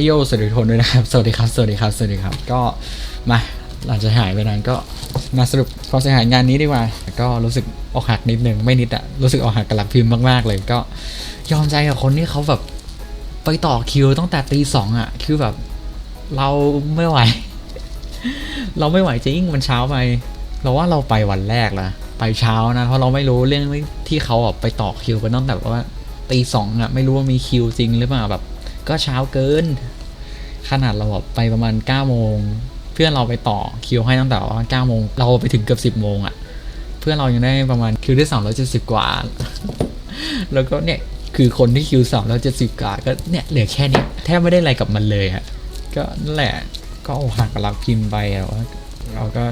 โยสวัสดีทุกคนด้วยนะครับ สวัสดีครับ สวัสดีครับ สวัสดีครับ ก็มาหลังจากหายไปนานก็มาสรุปความเสียหายงานนี้ดีกว่า ก็รู้สึกออกหักนิดนึง ไม่นิดอะรู้สึกออกหักกับหลักพิมพ์มากๆเลย ก็ยอมใจกับคนที่เขาแบบไปต่อคิวตั้งแต่ตีสองอะคือแบบเราไม่ไหว เราไม่ไหวจริงมันเช้าไป เราว่าเราไปวันแรกละไปเช้านะ เพราะเราไม่รู้เรื่องที่เขาแบบไปต่อคิวกันตั้งแต่ว่าตีสองอะไม่รู้ว่ามีคิวจริงหรือเปล่าแบบ ก็เช้าเกิน ขนาดเราแบบไปประมาณ9ก้าโมง เพื่อนเราไปต่อคิวให้ตั้งแต่ว่า9ก้าโมงเราไปถึงเกือบ10บโมงอะ่ะ เพื่อนเรายังได้ประมาณคิวที่สามร้อยเจ็ดสิบกว่า แล้วก็เนี่ยคือคนที่คิวสามร้อยเจ็ดสิบกว่าก็เนี่ยเหลือแค่นี้แทบไม่ได้อะไรกับมันเลยฮะก็นั่นแหละก็อกหักกับรักพิมพ์ไปอะว่าเราก็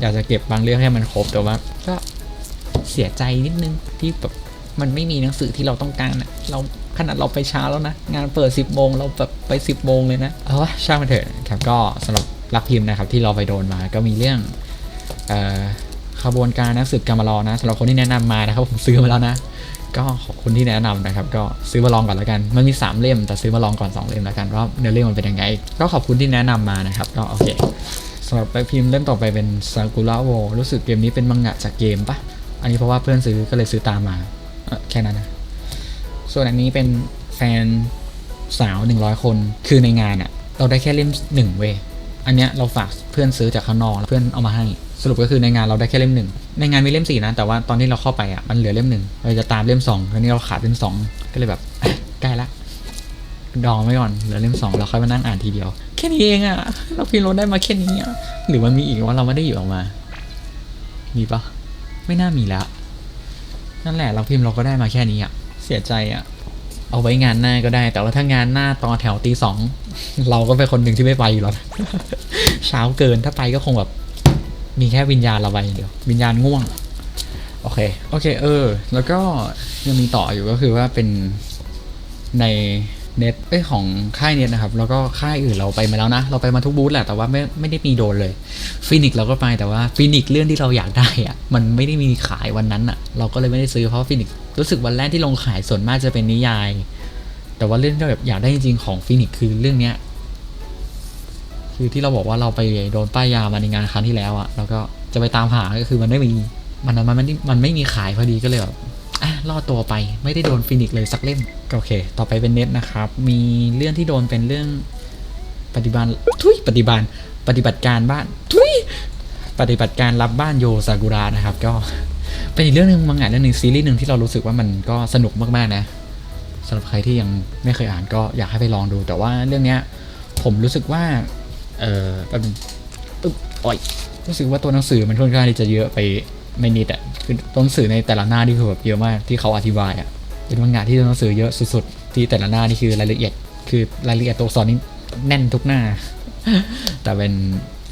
อยากจะเก็บบางเรื่องให้มันครบแต่ว่าก็เสียใจนิดนึงที่แบบมันไม่มีหนังสือที่เราต้องการอะเรา ขนาดเราไปช้าแล้วนะ งานเปิด 10บโมงเราแบบไป 10บโมงเลยนะเอาวะช่างมันเถอะครับก็สำหรับรักพิมพ์นะครับที่เราไปโดนมาก็มีเรื่องออขบวนการนักสืบกรรมารอนะสำหรับคนที่แนะนำมานะครับผมซื้อมาแล้วนะ ก็ขอบคุณที่แนะนำนะครับ ก็ซื้อมาลองก่อนแล้วกัน มันมี 3 เล่มแต่ซื้อมาลองก่อน 2 เล่มแล้วกันว่าเนื้อเรื่องมันเป็นยังไง ก็ขอบคุณที่แนะนำมานะครับ ก็โอเคสำหรับรักพิมพ์เล่มต่อไปเป็นซากุระโวรู้สึกเกมนี้เป็นมังงะจากเกมปะอันนี้เพราะว่าเพื่อนซื้อก็เลยซื้อตามมาแค่นั้นนะ ส่วนอันนี้เป็นแฟนสาวหนึ่งร้อยคน คือในงานอะเราได้แค่เล่มหนึ่งเว้ย อันเนี้ยเราฝากเพื่อนซื้อจากข้างนอกเพื่อนเอามาให้ สรุปก็คือในงานเราได้แค่เล่มหนึ่ง ในงานมีเล่มสี่นะ แต่ว่าตอนที่เราเข้าไปอะมันเหลือเล่มหนึ่ง เราจะตามเล่มสองคราวนี้เราขาดเล่มสองก็เลยแบบใกล้ละดองไว้ก่อน เหลือเล่มสองเราค่อยมานั่งอ่านทีเดียว แค่นี้เองอะเราพิมพ์รถได้มาแค่นี้อะหรือมันมีอีกว่าเราไม่ได้หยิบออกมา มีปะไม่น่ามีแล้ว นั่นแหละเราพิมพ์เราก็ได้มาแค่นี้อะ เสียใจอะเอาไว้งานหน้าก็ได้ แต่ว่าถ้างานหน้าตอนแถวตีสองเราก็เป็นคนหนึ่งที่ไม่ไปอยู่แล้วเช้าเกินถ้าไปก็คงแบบ มีแค่วิญญาณเราไปอย่างเดียว วิญญาณง่วง โอเค โอเค เออ แล้วก็ยังมีต่ออยู่ก็คือว่าเป็นใน เน็ตเอ้ยของค่ายเน็ตนะครับ แล้วก็ค่ายอื่นเราไปมาแล้วนะ เราไปมาทุกบูธแหละแต่ว่าไม่ไม่ได้มีโดนเลยฟินิกเราก็ไปแต่ว่าฟินิกเรื่องที่เราอยากได้อะมันไม่ได้มีขายวันนั้นอะเราก็เลยไม่ได้ซื้อเพราะฟินิกรู้สึกวันแรกที่ลงขายส่วนมากจะเป็นนิยาย แต่ว่าเรื่องที่แบบอยากได้จริงๆของฟินิกคือเรื่องเนี้ยคือที่เราบอกว่าเราไปโดนป้ายยามาในงานครั้งที่แล้วอะแล้วก็จะไปตามหาก็คือมันไม่มีมันมันมันมันไม่มีขายพอดีก็เลยแบบ อะรอตัวไปไม่ได้โดนฟินิกเลยสักเล่มก็โอเค ต่อไปเป็นเน็ตนะครับ มีเรื่องที่โดนเป็นเรื่องปฏิบัติทุยปฏิบัติปฏิบัติการบ้านทุยปฏิบัติการรับบ้านโยซากุระนะครับ ก็เป็นอีกเรื่องหนึ่งมังงะเรื่องหนึ่งซีรีส์หนึ่งที่เรารู้สึกว่ามันก็สนุกมากๆนะสำหรับใครที่ยังไม่เคยอ่านก็อยากให้ไปลองดู แต่ว่าเรื่องเนี้ยผมรู้สึกว่าเออแป๊บนึงอึ๊บอ่อยรู้สึกว่าตัวหนังสือมันค่อนข้างที่จะเยอะไป ไม่นิดอะคือตัวหนังสือในแต่ละหน้านี่คือแบบเยอะมากที่เขาอธิบายอะเป็นมังงะที่ตัวหนังสือเยอะสุดๆ ที่แต่ละหน้านี่คือรายละเอียด คือรายละเอียดตัวอักษรนี่แน่นทุกหน้า แต่เป็น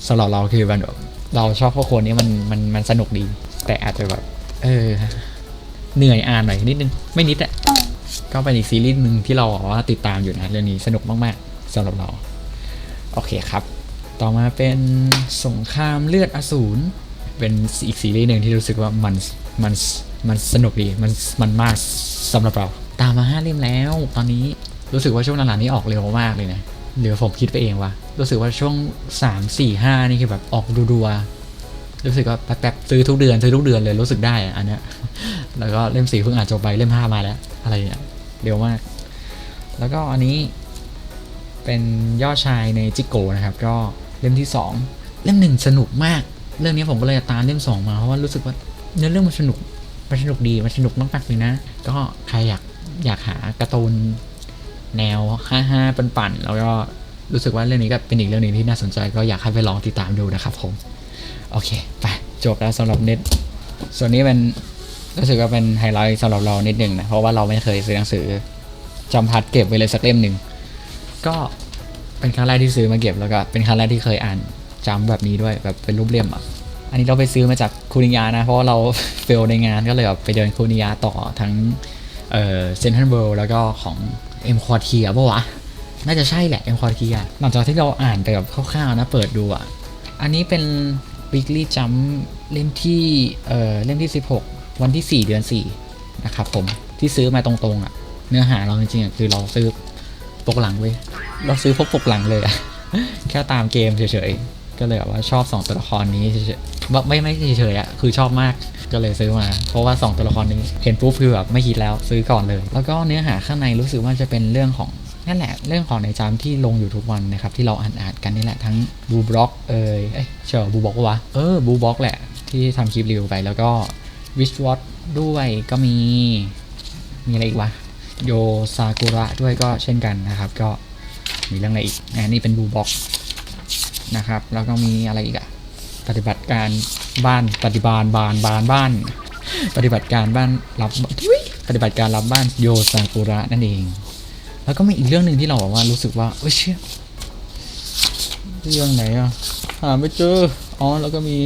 สำหรับเราคือมันแบบเราชอบพวกคนนี้มันมันมันสนุกดี แต่อาจจะแบบ เออ เหนื่อยอ่านหน่อยนิดนึง ไม่นิดอะก็เป็นอีกซีรีส์หนึ่งที่เราบอกว่าติดตามอยู่นะเรื่องนี้สนุกมากๆสำหรับเรา โอเคครับ ต่อมาเป็นสงครามเลือดอสูร เป็นอีกซีรีส์หนึ่งที่รู้สึกว่ามันมันมันสนุกดีมันมันมากสำหรับเรา ตามมาห้าเล่มแล้ว ตอนนี้รู้สึกว่าช่วงหลังๆนี้ออกเร็วมากเลยนะหรือผมคิดไปเองวะรู้สึกว่าช่วง 3 4 5 นี่คือแบบออกรัวๆรู้สึกว่าแป๊บๆซื้อทุกเดือนซื้อทุกเดือนเลยรู้สึกได้อะอันเนี้ยแล้วก็เล่มสี่เพิ่งอ่านจบไปเล่มห้ามาแล้วอะไรเนี่ยเร็วมาก แล้วก็อันนี้เป็นยอดชายในจิโกนะครับ ก็เล่มที่ 2 เล่มหนึ่งสนุกมาก เรื่องนี้ผมก็เลยตามเล่ม2มาเพราะว่ารู้สึกว่าเนื้อเรื่องมันสนุกมันสนุกดีมันสนุกมากๆเลยนะ ก็ใครอยากอยากหาการ์ตูนแนวฮ่าฮ่าๆปั่นๆแล้วก็รู้สึกว่าเรื่องนี้ก็เป็นอีกเรื่องหนึงที่น่าสนใจ ก็อยากให้ไปลองติดตามดูนะครับผม โอเค ไปจบแล้วสำหรับเน็ตส่วนนี้เป็นรู้สึกว่าเป็นไฮไลท์สำหรับเรานิดหนึ่งนะ เพราะว่าเราไม่เคยซื้อหนังสือจำพัดเก็บไว้เลยสักเล่มหนึ่ง ก็เป็นครั้งแรกที่ซื้อมาเก็บแล้วก็เป็นครั้งแรกที่เคยอ่าน จำแบบนี้ด้วยแบบเป็นรูปเล่มอะ อันนี้เราไปซื้อมาจากคูนิยานะ เพราะเราเฟลในงานก็เลยแบบไปเดินคูนิยาต่อทั้งเออเซนทรัลเวิลด์แล้วก็ของเอ็มคอร์เทียป่าวะ น่าจะใช่แหละเอ็มคอร์เทียหลังจากที่เราอ่านไปแบบคร่าวๆนะเปิดดูอะ อันนี้เป็น weekly jump เล่มที่เอ่อเล่มที่ 16 วันที่ 4 เดือน 4 นะครับผมที่ซื้อมาตรงๆอะ เนื้อหาเราจริงๆอะคือเราซื้อปกหลังเว้ยเราซื้อพวกปกหลังเลยอะแค่ตามเกมเฉยๆ ก็เลยแบบว่าชอบสองตัวละครนี้เฉยๆไม่ไม่เฉยๆอะคือชอบมากก็เลยซื้อมา เพราะว่าสองตัวละครนี้เห็นปุ๊บคือแบบไม่คิดแล้วซื้อก่อนเลย แล้วก็เนื้อหาข้างในรู้สึกว่าจะเป็นเรื่องของนั่นแหละเรื่องของในจามที่ลงอยู่ทุกวันนะครับที่เราอ่านอ่านกันนี่แหละทั้งบูบล็อกเอยเอ้ยเชอบูบล็อกวะเออบูบล็อกแหละที่ทำคลิปรีวิวไปแล้วก็วิชวอตด้วยก็มีมีอะไรอีกวะโยซากุระด้วยก็เช่นกันนะครับ ก็มีเรื่องอะไรอีกอันนี้เป็นบูบ็อก นะครับ แล้วก็มีอะไรอีกอะปฏิบัติการบ้านปฏิบาลบานบานบ้าน ปฏิบัติการบ้านรับปฏิบัติการรับบ้านโยซากุระนั่นเอง แล้วก็มีอีกเรื่องหนึ่งที่เราบอกว่ารู้สึกว่าเอ้ยเชี่ยเรื่องไหนอะหาไม่เจออ๋อแล้วก็มี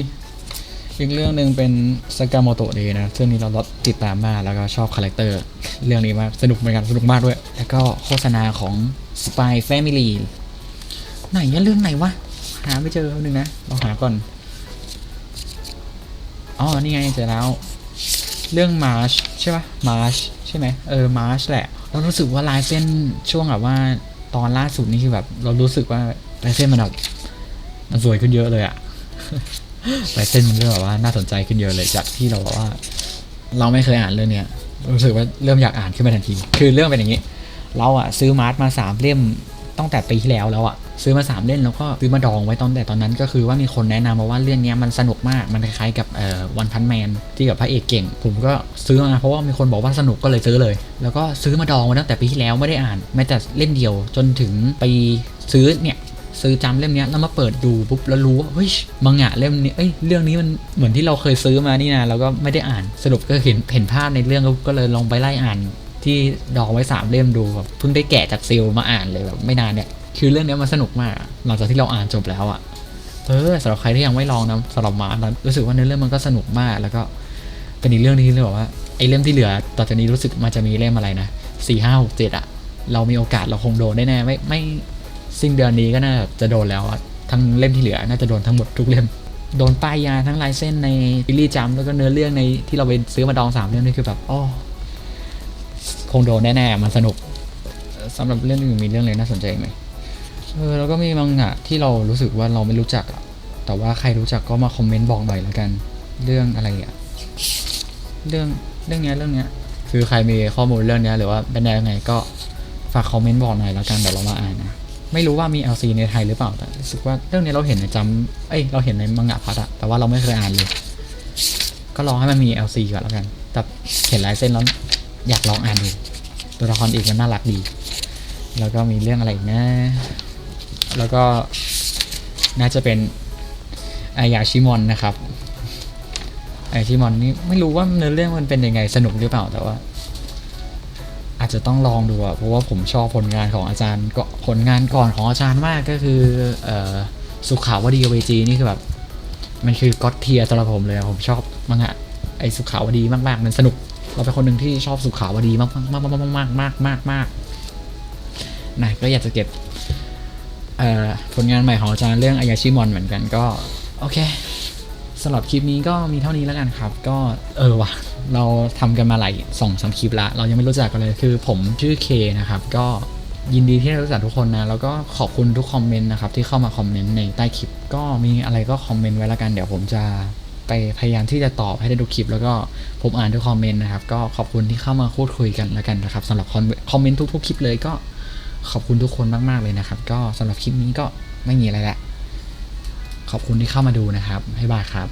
อีกเรื่องหนึ่งเป็นสกามโมโตะเดนะซึ่องนี้เราติดตามมากแล้วก็ชอบคาแรคเตอร์ เรื่องนี้มากสนุกเหมือนกันสนุกมากด้วย แล้วก็โฆษณาของ Spy Family ไหนอะเรื่องไหนวะ หาไม่เจอแป๊บนึงนะเราหาก่อนอ๋อนี่ไงเจอแล้ว เรื่อง March ใช่ปะ March ใช่ไหมเออ March แหละ เรารู้สึกว่าลายเส้นช่วงแบบว่าตอนล่าสุดนี่คือแบบ เรารู้สึกว่าลายเส้นมันแบบมันสวยขึ้นเยอะเลยอะลายเส้นมันเริ่มแบบว่าน่าสนใจขึ้นเยอะเลยจากที่เราบอกว่า เราไม่เคยอ่านเรื่องเนี้ยรู้สึกว่าเริ่มอยากอ่านขึ้นมาทันที คือเรื่องเป็นอย่างนี้ เราอะซื้อมาร์ทมาสามเล่มตั้งแต่ปีที่แล้วแล้วอะ ซื้อมาสามเล่มแล้วก็ซื้อมาดองไว้ตอนแต่ตอนนั้น ก็คือว่ามีคนแนะนำมาว่าเรื่องนี้มันสนุกมากมันคล้ายๆกับเอ่อวันพันแมนที่กับพระเอกเก่ง ผมก็ซื้อมาเพราะว่ามีคนบอกว่าสนุกก็เลยซื้อเลย แล้วก็ซื้อมาดองไว้ตั้งแต่ปีที่แล้วไม่ได้อ่านแม้แต่เล่มเดียวจนถึงไปซื้อเนี่ยซื้อจำเล่มนี้แล้วมาเปิดดูปุ๊บแล้วรู้ว่าเฮ้ยมังงะเล่มนี้เอ้ยเรื่องนี้มันเหมือนที่เราเคยซื้อมานี่นะแล้วก็ไม่ได้อ่านสรุปก็เห็นเห็นภาพในเรื่องก็เลยลองไปไล่อ่าน ที่ดองไว้สามเล่มดูแบบเพิ่งได้แกะจากซีลมาอ่านเลยแบบไม่นานเนี่ย คือเรื่องเนี้ยมันสนุกมาก หลังจากที่เราอ่านจบแล้วอะเออสำหรับใครที่ยังไม่ลองนะสำหรับมาร์รู้สึกว่าเนื้อเรื่องมันก็สนุกมาก แล้วก็เป็นอีกเรื่องที่เลยบอกว่าไอ้เล่มที่เหลือ ต่อจากนี้รู้สึกมันจะมีเล่มอะไรนะสี่ห้าหกเจ็ดอะเรามีโอกาสเราคงโดนแน่ๆไม่ไม่สิ้นเดือนนี้ก็น่าจะโดนแล้วอะทั้งเล่มที่เหลือน่าจะโดนทั้งหมดทุกเล่มโดนป้ายยาทั้งลายเส้นในบิลลี่จัมแล้วก็เนื้อเรื่องในที่เราไปซื้อมาดองสามเล่มนี่คือแบบอ๋อคงโดนแน่ๆมันสนุกสำหรับเรื่องอื่นมีเรื่องอะไรน่าสนใจไหม เออแล้วก็มีมังงะที่เรารู้สึกว่าเราไม่รู้จักอะแต่ว่าใครรู้จักก็มาคอมเมนต์บอกหน่อยแล้วกัน เรื่องอะไรอะเรื่องเรื่องเนี้ยเรื่องเนี้ย คือใครมีข้อมูลเรื่องเนี้ยหรือว่าเป็นยังไงก็ฝากคอมเมนต์บอกหน่อยแล้วกันเดี๋ยวเรามาอ่านนะ ไม่รู้ว่ามี LC ในไทยหรือเปล่าแต่รู้สึกว่าเรื่องนี้เราเห็นในจำเอ้ยเราเห็นในมังงะพัดอะแต่ว่าเราไม่เคยอ่านเลย ก็ลองให้มันมี LC ก่อนแล้วกัน แต่เห็นลายเส้นแล้วอยากลองอ่านดูตัวละครอีกมันน่ารักดี แล้วก็มีเรื่องอะไรอีกนะ แล้วก็น่าจะเป็นอายาชิมอนนะครับอายาชิมอนนี่ไม่รู้ว่าเนื้อเรื่องมันเป็นยังไงสนุกหรือเปล่าแต่ว่า อาจจะต้องลองดูอะเพราะว่าผมชอบผลงานของอาจารย์ก็ผลงานก่อนของอาจารย์มากก็คืออสุขาวดีเวจีนี่คือแบบมันคือก็อตเทียสำหรับผมเลยผมชอบมังอะไอสุขาวดีมากๆ มันสนุก เราเป็นคนหนึ่งที่ชอบสุขาวดีมากมากมากมากมากมากๆมากนะก็อยากจะเก็บ ผลงานใหม่ของอาจารย์เรื่องอายาชิมอนเหมือนกันก็โอเคสำหรับคลิปนี้ก็มีเท่านี้แล้วกันครับ ก็เออวะเราทำกันมาหลายสองสามคลิปละ เรายังไม่รู้จักกันเลยคือผมชื่อเคนะครับ ก็ยินดีที่ได้รู้จักทุกคนนะ แล้วก็ขอบคุณทุกคอมเมนต์นะครับที่เข้ามาคอมเมนต์ในใต้คลิป ก็มีอะไรก็คอมเมนต์ไว้ล้วกัน เดี๋ยวผมจะไปพยายามที่จะตอบให้ได้ทุกคลิป แล้วก็ผมอ่านทุกคอมเมนต์นะครับ ก็ขอบคุณที่เข้ามาพูดคุยกันล้วกันนะครับสำหรับคอมเมนต์ทุกๆคลิปเลยก็ ขอบคุณทุกคนมากๆเลยนะครับ ก็สำหรับคลิปนี้ก็ไม่มีอะไรละขอบคุณที่เข้ามาดูนะครับบ๊ายบายครับ